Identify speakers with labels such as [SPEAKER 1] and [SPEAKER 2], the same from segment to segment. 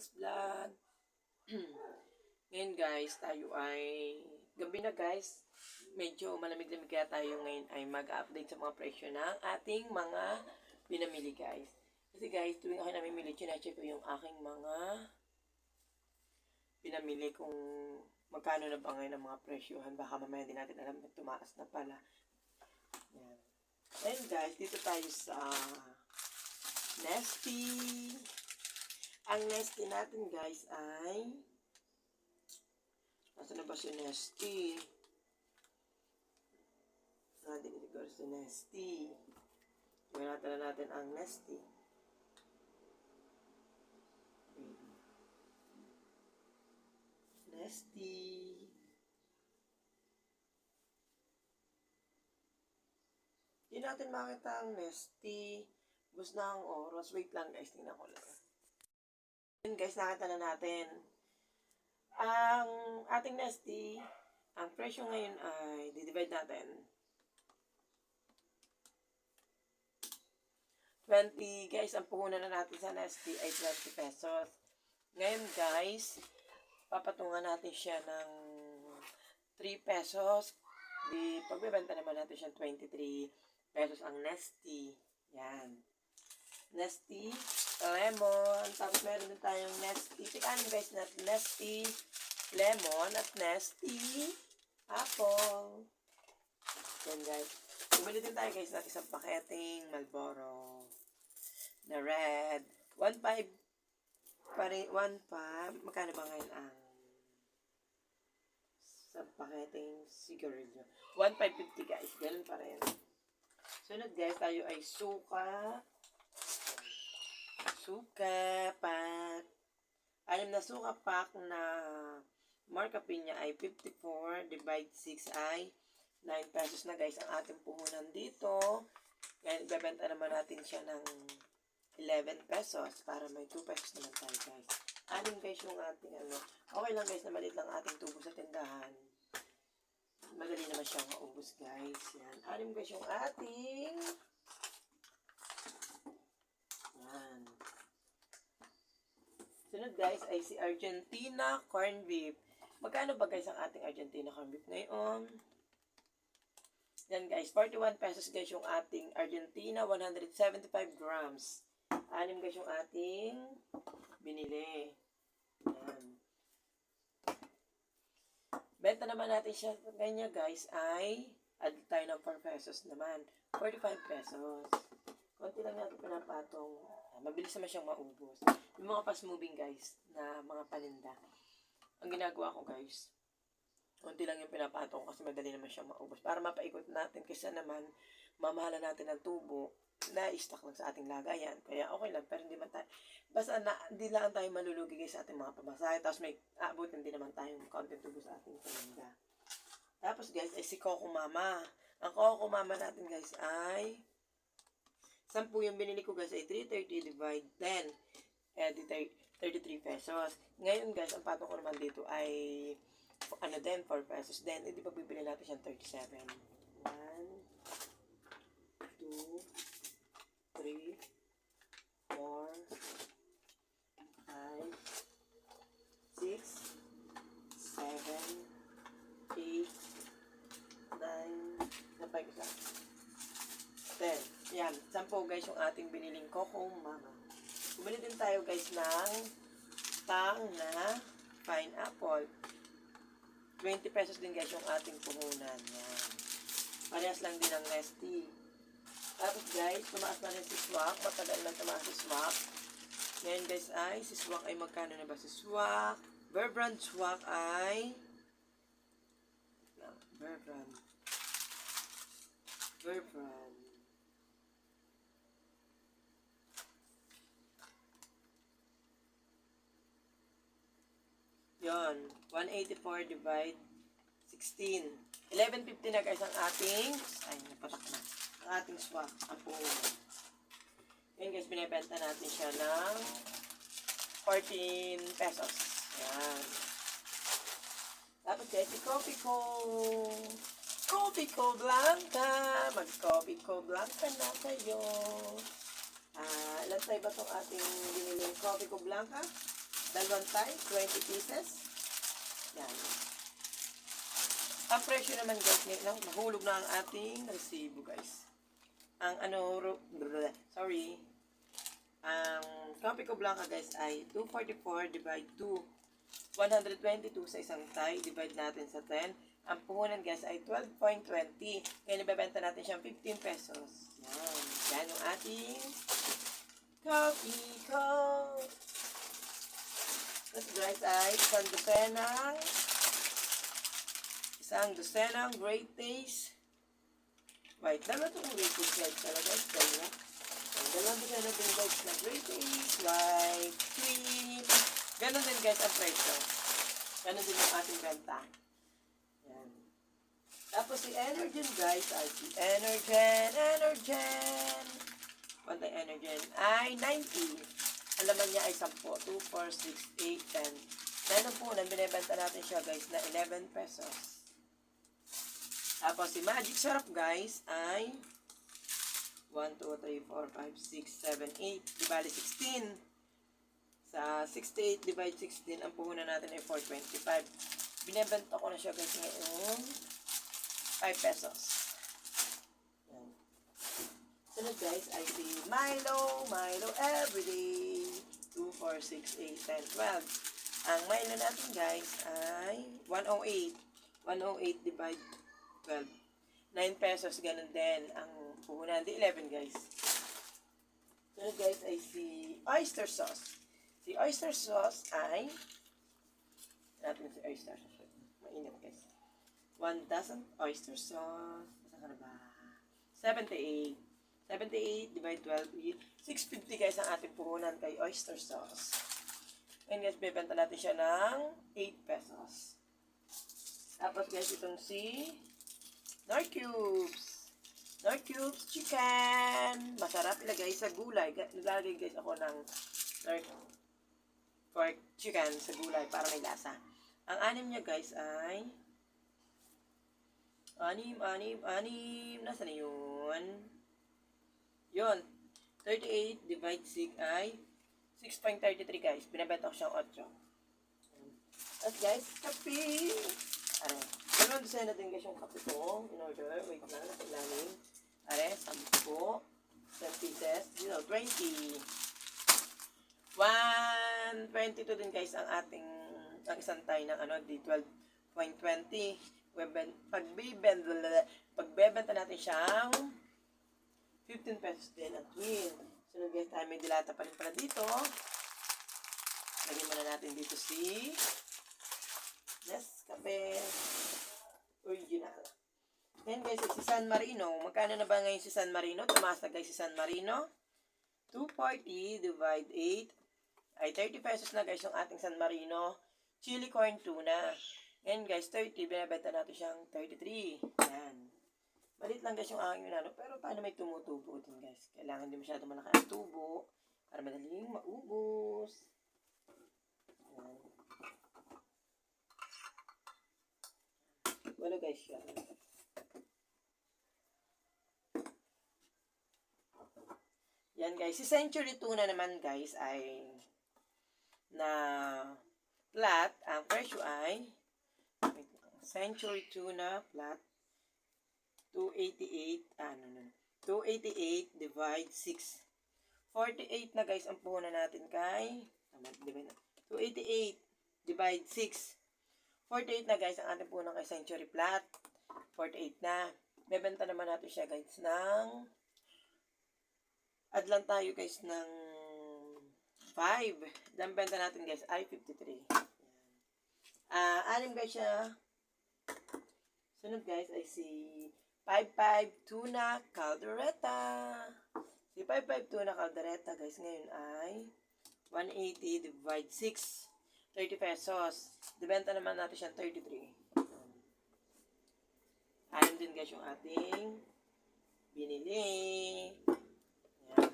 [SPEAKER 1] Hans Vlog. ngayon guys, tayo ay gabi na guys. Medyo malamig-lamig kaya tayo ngayon ay mag-update sa mga presyo ng ating mga pinamili guys. Kasi guys, tuwing ako namimili, chinecheck ko yung aking mga pinamili kung magkano na ba ngayon ang mga presyohan. Baka mamaya din natin alam na tumaas na pala. Yan. And guys, dito tayo sa Nesty. Ang Nesty natin guys ay Nasaan na ba si Nesty? Natin siguro si Nesty. Gawin na natin ang Nesty. Nesty. Hindi natin makita ang Nesty. Bus na ang oras. Wait lang guys, tingnan ko lang. Yun guys, nakita na natin. Ang ating Nesty, ang presyo ngayon ay, di-divide natin. 20, guys, ang puhunan na natin sa Nesty ay 20 pesos. Ngayon guys, papatungan natin siya ng 3 pesos. Di, pagbebenta naman natin siya 23 pesos ang Nesty. Yan. Nesty lemon. Tapos meron din tayong Nesty. Tignan guys na Nesty lemon at Nesty apple. Yan guys. Bumili din tayo guys ng isang paketing Malboro na red. 1.5 pare 1 pa. Magkano ba ngayon ang sa paketing sigarilyo? 1.550 guys. Ganun pa rin. Sunod guys, tayo ay suka. Suka pack. Anim na suka pack na markup niya ay 54 divide 6 ay 9 pesos na guys ang ating puhunan dito. Ngayon, bebenta naman natin siya ng 11 pesos para may 2 pesos naman tayo guys. Anim guys yung ating ano. Okay lang guys na maliit lang ating tubo sa tindahan. Madali naman siyang maubos guys. Yan. Anim guys yung ating yan. Sunod guys ay si Argentina corn beef. Magkano ba guys ang ating Argentina corn beef ngayon? Yan guys, 41 pesos guys yung ating Argentina, 175 grams. Anim guys yung ating binili. Yan. Benta naman natin siya ganyan guys ay add tayo ng 4 pesos naman. 45 pesos. Konti lang natin pinapatong. Ah, Mabilis naman siyang maubos. Yung mga fast moving guys na mga paninda. Ang ginagawa ko guys, konti lang yung pinapatong kasi madali naman siyang maubos. Para mapaikot natin kasi naman mamahala natin ng tubo na stock lang sa ating lagayan. Kaya okay lang, pero hindi man tayo, basta na, hindi lang tayo malulugi guys sa ating mga pamasahe. Tapos may abot hindi naman tayong content tubo sa ating paninda. Tapos guys, ay si Coco Mama. Ang Coco Mama natin guys ay 10 yung binili ko guys ay 330 divide 10. Eh, di tay- 33 pesos. Ngayon guys, ang patong ko naman dito ay ano din, 4 pesos. Then, hindi pa bibili natin siyang 37. 1, 2, 3, 4, 5, 6, 7, 8, 9, napay ko sa 10. Yan, 10 guys yung ating biniling Coco Mama. Bumili din tayo guys ng tang na pineapple. 20 pesos din guys yung ating puhunan. Yan. Parehas lang din ang Nesty. Tapos guys, tumaas na rin si Swak. Matagal na tumaas si Swak. Ngayon guys ay, si Swak ay magkano na ba si Swak? Bear brand Swak ay... Bear brand. Yon, 184 divide 16. 11.50 na guys ang ating, ay, napatak na, ang ating swak, ang puhunan. Yan guys, binibenta natin siya ng 14 pesos. Yan. Tapos guys, Coffee Co. Coffee Co Blanca. Mag-Coffee Co Blanca na kayo. Ah, ilan tayo ba itong ating biniling Coffee Co Blanca? Dalawang tayo, 20 pieces. Yan. Ang presyo naman guys, lang, nahulog na ang ating resibo guys. Ang ano, sorry. Ang copy ko blanca guys ay 244 divide 2. 122 sa isang tie, divide natin sa 10. Ang puhunan guys ay 12.20. Kaya nabibenta natin siyang 15 pesos. Yan. Yan yung ating coffee ko. Tapos guys ay isang dosenang isang dosenang great taste. Wait, dalawa itong great taste guys talaga. Dalawa. Ang dalawang dosena din guys na great taste, white cream. Ganon din guys ang presyo. Ganon din yung ating benta. Yan. Tapos si Energen guys ay si Energen, Energen. Pantay Energen ay 90. Ang laman niya ay 10. 2, 4, 6, 8, 10. Meron po na binibenta natin siya guys na 11 pesos. Tapos si Magic Syrup guys ay 1, 2, 3, 4, 5, 6, 7, 8. Di bali 16. Sa 68 divide 16, ang puhunan natin ay 425. Binibenta ko na siya guys ngayon 5 pesos. Yan. Sunod guys ay si Milo, Milo Everyday. 2, 4, 6, 8, 10, 12. Ang Milo natin guys ay 108. 108 divide 12. 9 pesos, ganun din. Ang puhunan, di 11 guys. Sunod guys ay si oyster sauce. Si oyster sauce ay natin si oyster sauce. Mainit guys. 1 dozen oyster sauce. Basta ka na ba? 78. 78 divide 12. 650 guys ang ating puhunan kay oyster sauce. And guys, bebenta natin siya ng 8 pesos. Tapos guys, itong si Nor Cubes. Nor Cubes chicken. Masarap ilagay sa gulay. Ga- Naglalagay guys ako ng Nor pork chicken sa gulay para may lasa. Ang anim niya guys ay anim, anim, anim. Nasaan na yun? Yun. 38 divide 6 ay 6.33 guys. Binabenta ko siyang 8. At guys, kape. Are, dalawang dosena din guys yung kape ko. In order. Wait lang, nasa. Are, 10. 10 pieces. You know, 20. 122 din guys ang ating ang isang tayo ng ano, di 12.20. Weben, pagbibenta, pagbebenta natin siyang 15 pesos din at win. Sunod guys tayo may dilata pa rin pala dito. Lagyan muna natin dito si Nescafe Original. Then guys, si San Marino. Magkano na ba ngayon si San Marino? Tumaas na guys si San Marino. 240 divide 8 ay 30 pesos na guys yung ating San Marino. Chili corn tuna. Ngayon guys, 30. Binabenta natin siyang 33. Yan. Malit lang guys yung aking inano. Pero paano may tumutubo din guys? Kailangan din masyado malaki ang tubo. Para madaling maubos. Yan. Wala guys yan. Yan guys. Si Century Tuna naman guys ay na flat. Ang presyo ay. Century Tuna flat 288 ano no, 288 divide 6 48 na guys ang puhunan natin kay tama, divide na. 288 divide 6 48 na guys ang ating puhunan kay Century Flat 48 na. Bebenta naman natin siya guys ng add lang tayo guys ng 5 ang benta natin guys ay 53 ah anim guys siya. Sunod guys ay si 55 tuna caldereta. Si 55 tuna caldereta guys ngayon ay 180 divide 6. 30 pesos. Dibenta naman natin siyang 33. Ayun din guys yung ating binili. Yan.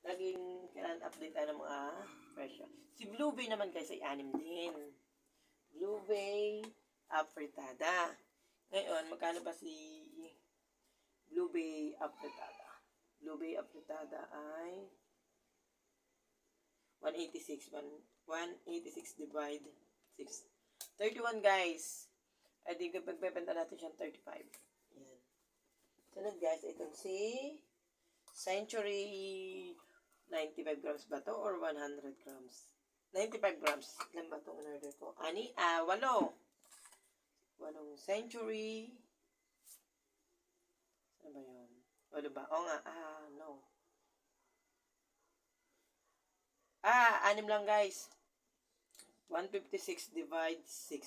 [SPEAKER 1] Laging kailangan update tayo ng mga presyo. Si Blue Bay naman guys ay anim din. Blue Bay afritada. Ngayon, magkano ba si Blue Bay Apretada? Blue Bay Apretada ay 186. 1, 186 divide 6. 31 guys. Ay di pagbebenta natin siyang 35. Yan. Sunod guys, itong si Century 95 grams ba to or 100 grams? 95 grams. Ilan ba itong in-order ko? Ani? Ah, walo. Walong Century. Ano ba yun? Walo ba? O nga. Ah, no. Ah, anim lang guys. 156 divide 6.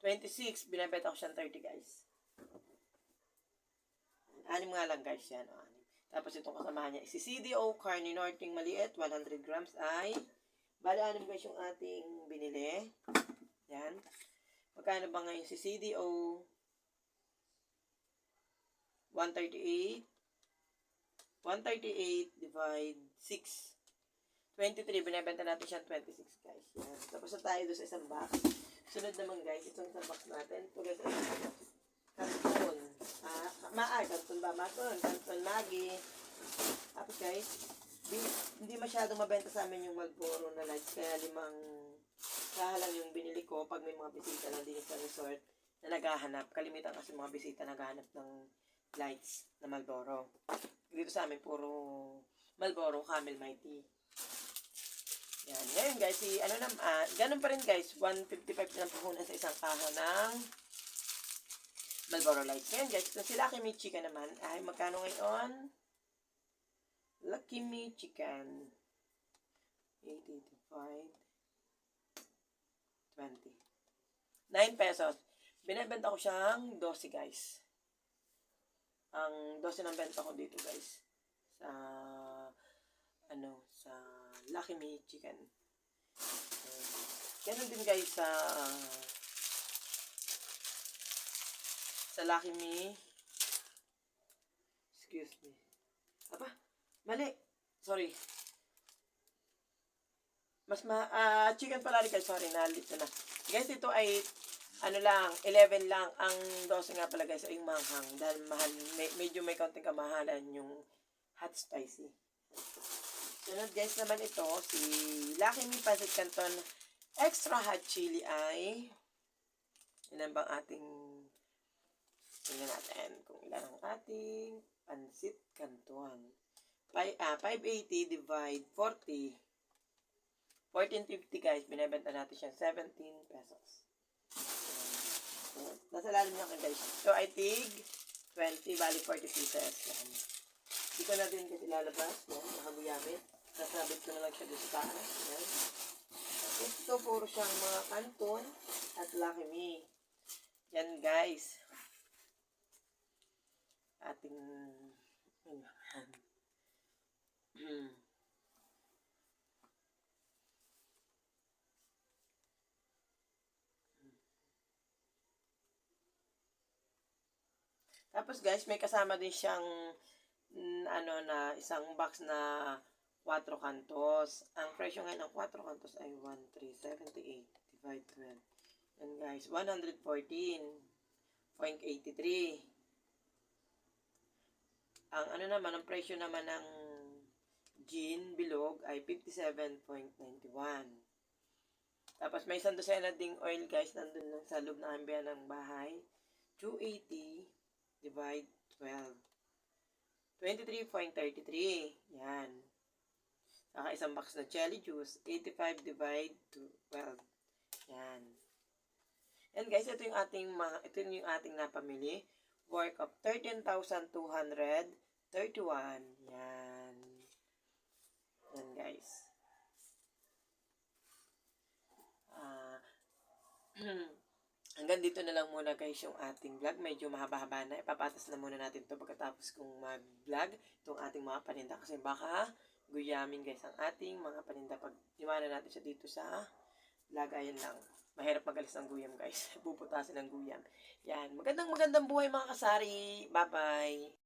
[SPEAKER 1] 26. Binabenta ko siyang 30 guys. Anim nga lang guys yan. O, anim. Tapos itong kasamahan niya. Si CDO Carne Norting maliit. 100 grams ay Bali, anim guys yung ating binili. Yan. Magkano ba ngayon si CDO? 138. 138 divide 6. 23. Binibenta natin siya 26 guys. Yan. Tapos na tayo doon sa isang box. Sunod naman guys, itong isang box natin. Ito guys, kanton. Ah, maa, kanton ba? Maton. Kanton Maggie. Tapos guys, di, hindi masyadong mabenta sa amin yung Malboro na lights. Kaya limang kahalang yung binili ko pag may mga bisita na din sa resort na naghahanap. Kalimitan kasi mga bisita naghahanap ng lights na Malboro. Dito sa amin, puro Malboro, Camel Mighty. Yan. Ngayon guys, si, ano nam, ah, ganun pa rin guys, 155 na puhunan sa isang kaho ng Malboro Lights. Ngayon guys, kung sila kay Michika naman, ay magkano ngayon? Lucky Me Chicken. 80 divide 20. 9 pesos. Binibenta ko siyang 12 guys. Ang 12 ng benta ko dito guys. Sa ano, sa Lucky Me Chicken. Ganun din guys sa sa Lucky Me. Excuse me. Aba, mali. Sorry. Mas ma, ah, chicken pala rin. Sorry, nalito na. Guys, ito ay, ano lang, 11 lang. Ang 12 nga pala guys ay manghang. Dahil mahal, may, medyo may kaunting kamahalan yung hot spicy. Sunod guys naman ito, si Lucky Me Pancit Canton Extra Hot Chili ay, ilan bang ating, tingnan natin kung ilan ang ating Pancit Canton. Pi, ah, 580 divide 40. 1450 guys, binibenta natin siya 17 pesos. Ayan. Nasa lalim niya guys. So, I think 20, bali 40 pieces. Yan. Hindi ko na din kasi lalabas. Yan, nakaguyamit. Sasabit ko na lang siya doon sa taas. Yan. Ito, puro siyang mga kanton at Lucky Me. Yan guys. Ating ayan. Tapos guys, may kasama din siyang mm, ano na isang box na 4 kantos. Ang presyo ngayon ng 4 kantos ay 1378 divide 12. Yan guys, 114.83. Ang ano naman, ang presyo naman ng gin bilog ay 57.91. Tapos may isang dosena ding oil guys, nandun lang sa loob ng ambiyan ng bahay. 280 divide 12. 23.33. Yan. Saka isang box na jelly juice. 85 divide 12. Yan. Yan guys, ito yung ating mga, ito yung ating napamili. Work of 13,231. Yan. Yan guys. Ah, hanggang dito na lang muna guys yung ating vlog. Medyo mahaba-haba na. Ipapatas na muna natin to pagkatapos kong mag-vlog itong ating mga paninda. Kasi baka guyamin guys ang ating mga paninda. Pag iwanan natin siya dito sa vlog, ayun lang. Mahirap magalis ng guyam guys. Puputasin ng guyam. Yan. Magandang magandang buhay mga kasari. Bye-bye.